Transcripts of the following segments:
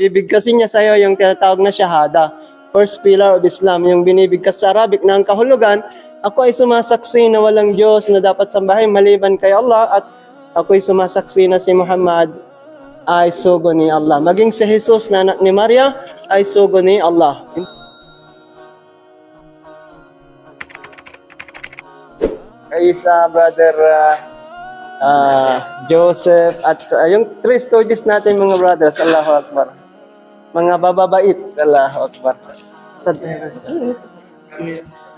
bibigkasin niya sa iyo yung tinatawag na shahada. First pillar of Islam, yung binibigkas sa Arabic na ang kahulugan, ako ay sumasaksi na walang Diyos na dapat sambahin maliban kay Allah at ako ay sumasaksi na si Muhammad ay sugo ni Allah. Maging si Jesus na anak ni Maria ay sugo ni Allah. Kay sa brother ah, ah, Joseph at ah, yung three stooges natin mga brothers, Allahu Akbar. Mga bababait, Allahu Akbar. Stad tayo, stad.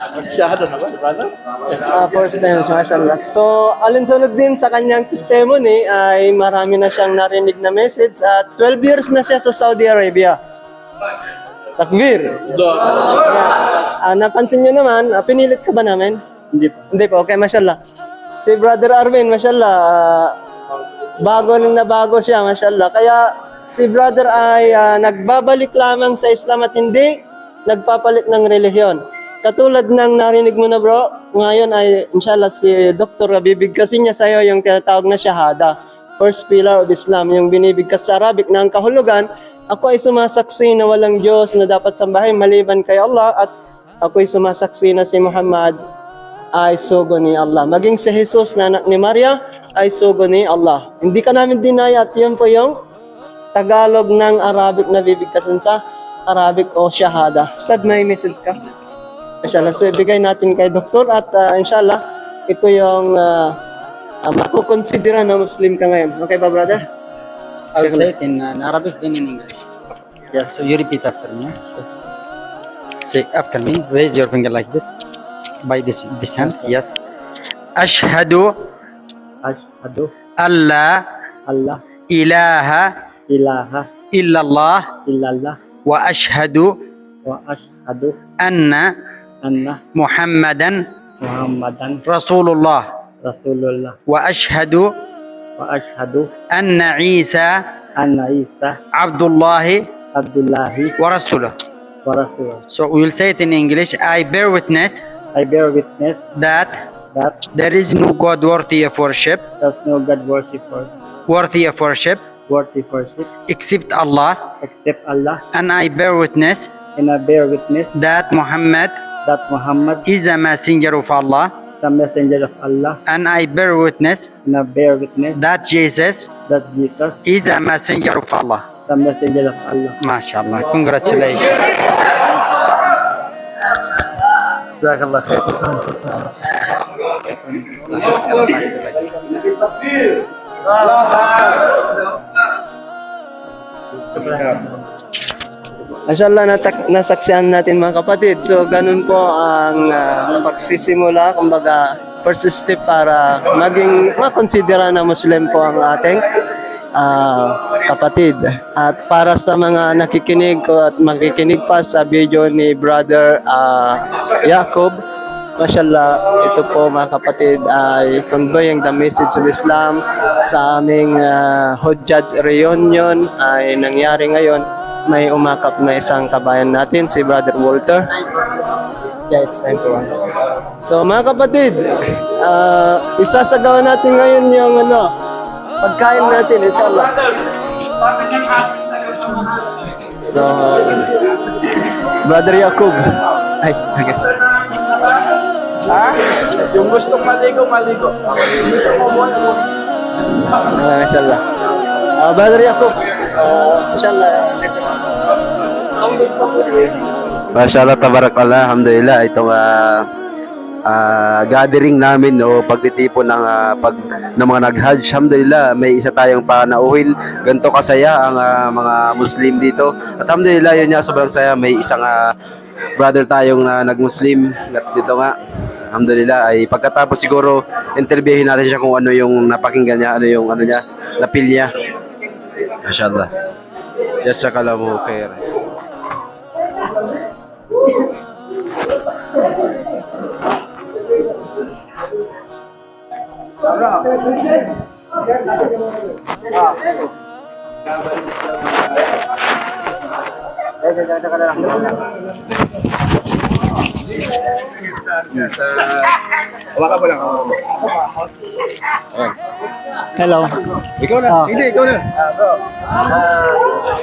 Masyado na ba, brother? Ah, first time, mashallah. So, alinsunod din sa kanyang testimony ay marami na siyang narinig na message at 12 years na siya sa Saudi Arabia. Takbir! Ah, napansin nyo naman, ah, pinilit ka ba namin? Hindi pa. Hindi po, okay, mashallah. Si Brother Arvin, mashallah, ah, bago nang nabago siya, mashallah. Kaya si Brother ay ah, nagbabalik lamang sa Islam at hindi nagpapalit ng relihiyon. Katulad ng narinig mo na bro, ngayon ay inshallah si Dr. bibigkasin niya sa iyo yung tinatawag na shahada. First pillar of Islam, yung binibigkas sa Arabic na ang kahulugan, ako ay sumasaksi na walang Diyos na dapat sambahin maliban kay Allah at ako ay sumasaksi na si Muhammad ay sugo ni Allah. Maging si Jesus na anak ni Maria ay sugo ni Allah. Hindi ka namin dinaya at yun po yung Tagalog ng Arabic na bibigkasin sa Arabic o Shahada. Ustad, may message ka? Inshallah, so ibigay natin kay Doktor at ah, inshallah, ito yung uh, uh, makukonsidera na Muslim ka ngayon. Okay ba, brother? I will say it in, uh, in Arabic then in English. Yes. So you repeat after me. Say after me. Raise your finger like this. By this this hand. Yes. Ashhadu Ashhadu alla Allah ilaha إله إلا الله إلا الله وأشهد وأشهد أن أن محمدا محمدا رسول الله رسول الله وأشهد وأشهد أن عيسى أن عيسى عبد الله عبد الله ورسوله ورسوله So we'll say it in English I bear witness I bear witness that that there is no God worthy of worship. There's no God worthy. Worthy of worship. Worthy worship except Allah, except Allah, and I bear witness and I bear witness that Muhammad that Muhammad is a messenger of Allah, the messenger of Allah, and I bear witness and I bear witness that Jesus that Jesus is a messenger of Allah. the messenger of Allah. MashaAllah. Congratulations. Jazakallah khair. Inshallah, natak- nasaksihan natin mga kapatid. So, ganun po ang ah, pagsisimula, kumbaga, first step para maging makonsidera na Muslim po ang ating ah, kapatid. At para sa mga nakikinig ko at makikinig pa sa video ni Brother ah, Jacob, Mashallah, ito po mga kapatid ay conveying the message of Islam sa aming uh, Hujjaj reunion ay nangyari ngayon. May umakap na isang kabayan natin, si Brother Walter. Yeah, it's time for us. So mga kapatid, uh, isasagawa natin ngayon yung ano, pagkain natin, inshallah. So, Brother Yakub. Ay, okay. Ha? Yung gustong maligo, maligo. Yung gusto mo muna mo. Ah, inshallah. Ah, Brother Yakub, ah, inshallah. Ang gusto Mashallah, tabarakallah, alhamdulillah, itong ah, ah, gathering namin o pagtitipon ng ah, pag ng mga nag-hajj, alhamdulillah, may isa tayong panauhin. Ganto kasaya ang ah, mga Muslim dito. At alhamdulillah, yun nga, sobrang saya. May isang ah, brother tayong na nag-Muslim at dito nga. Alhamdulillah ay pagkatapos siguro interviewin natin siya kung ano yung napakinggan niya, ano yung ano niya, napil niya. Mashallah. Jazakallahu khair. Hawakan mo lang. Hello. Ikaw na. Ah. Hindi, ikaw na.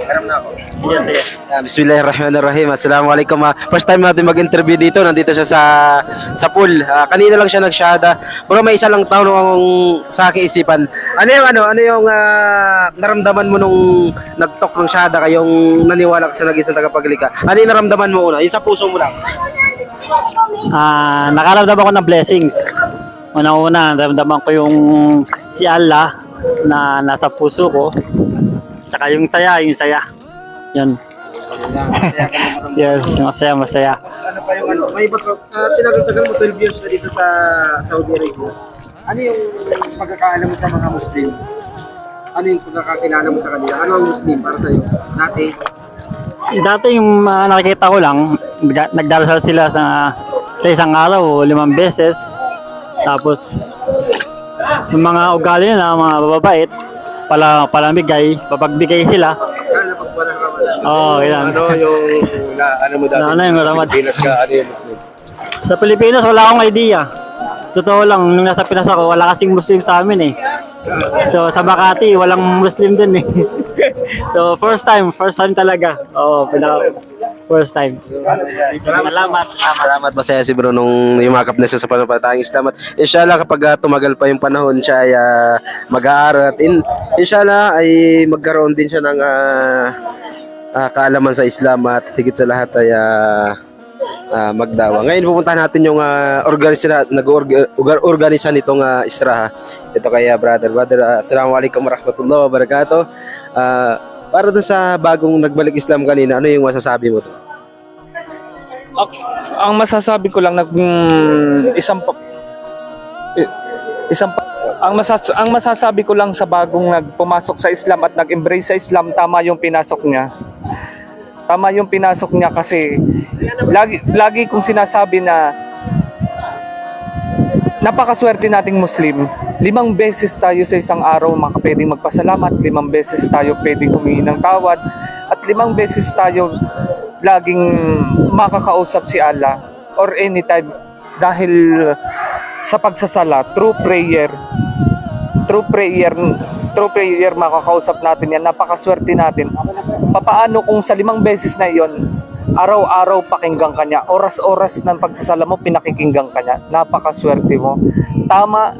Karam na ako. Sige, sige. Ah, Bismillahirrahmanirrahim. Assalamualaikum. ah. First time natin mag-interview dito. Nandito siya sa sa pool. Ah, kanina lang siya nagsyada. Pero may isa lang taon ang sa aking isipan. Ano yung ano, ano yung ah, naramdaman mo nung nagtok ng syada kayong naniwala ka sa nag-isang tagapaglikha? Ano yung naramdaman mo una? Yung sa puso mo lang. Ah, nakaramdam ako ng blessings. Unang-una, naramdaman ko yung si Allah na nasa puso ko. Tsaka yung saya, yung saya. Yun. yes, masaya, masaya. Ano pa yung ano? May iba ka, sa tinagal-tagal mo 12 years ka dito sa Saudi Arabia. Ano yung pagkakaalam mo sa mga Muslim? Ano yung pagkakakilala mo sa kanila? Ano ang Muslim para sa iyo? Dati, Dati yung ah, nakikita ko lang, nag- nagdarasal sila sa sa isang araw, limang beses. Tapos, yung mga ugali nila, mga bababait, pala, palamigay, papagbigay sila. Oo, oh, yan. Ano yung na, ano mo dati? Ano yung Ramadan? Pilipinas ka, ano yung Muslim? Sa Pilipinas, wala akong idea. Totoo lang, nung nasa Pinas ako, wala kasing Muslim sa amin eh. So, sa Makati, walang Muslim din eh. so, first time, first time talaga. Oo, pinaka first time. Salamat. Salamat masaya si bro nung yumakap na siya sa panapatahang Islam at inshallah kapag ah, tumagal pa yung panahon siya ay ah, mag-aaral at in, inshallah ay magkaroon din siya ng ah, ah, kaalaman sa Islam at higit sa lahat ay ah, ah, magdawa. Ngayon pupuntahan natin yung uh, organisa nag-organisa nitong ah, Istraha. Ito kay ah, brother. Brother, ah, Assalamualaikum warahmatullahi wabarakatuh. Ah, para dun sa bagong nagbalik Islam kanina, ano yung masasabi mo? To? Ang masasabi ko lang nag mm, isang pa, isang pa, ang masas ang masasabi ko lang sa bagong nagpumasok sa Islam at nag-embrace sa Islam tama yung pinasok niya. Tama yung pinasok niya kasi lagi lagi kong sinasabi na napakaswerte nating Muslim. Limang beses tayo sa isang araw makapwedeng magpasalamat, limang beses tayo pwedeng humingi ng tawad, at limang beses tayo laging makakausap si Allah or anytime dahil sa pagsasala, through prayer, through prayer, through prayer makakausap natin yan, napakaswerte natin. Papaano kung sa limang beses na iyon, araw-araw pakinggan kanya, oras-oras ng pagsasala mo, pinakikinggan kanya, napakaswerte mo. Tama,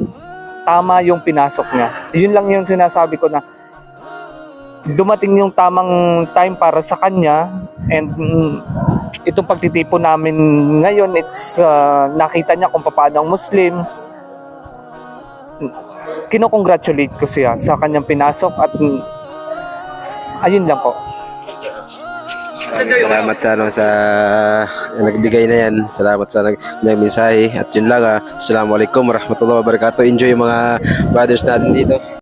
tama yung pinasok niya. Yun lang yung sinasabi ko na dumating yung tamang time para sa kanya and mm, itong pagtitipon namin ngayon it's uh, nakita niya kung paano ang Muslim kinokongratulate ko siya sa kanyang pinasok at ayun lang po Salamat sa ano sa nagbigay na yan. Salamat sa nag mensahe at yun lang. ah. Assalamualaikum warahmatullahi wabarakatuh. Enjoy yung mga brothers natin dito.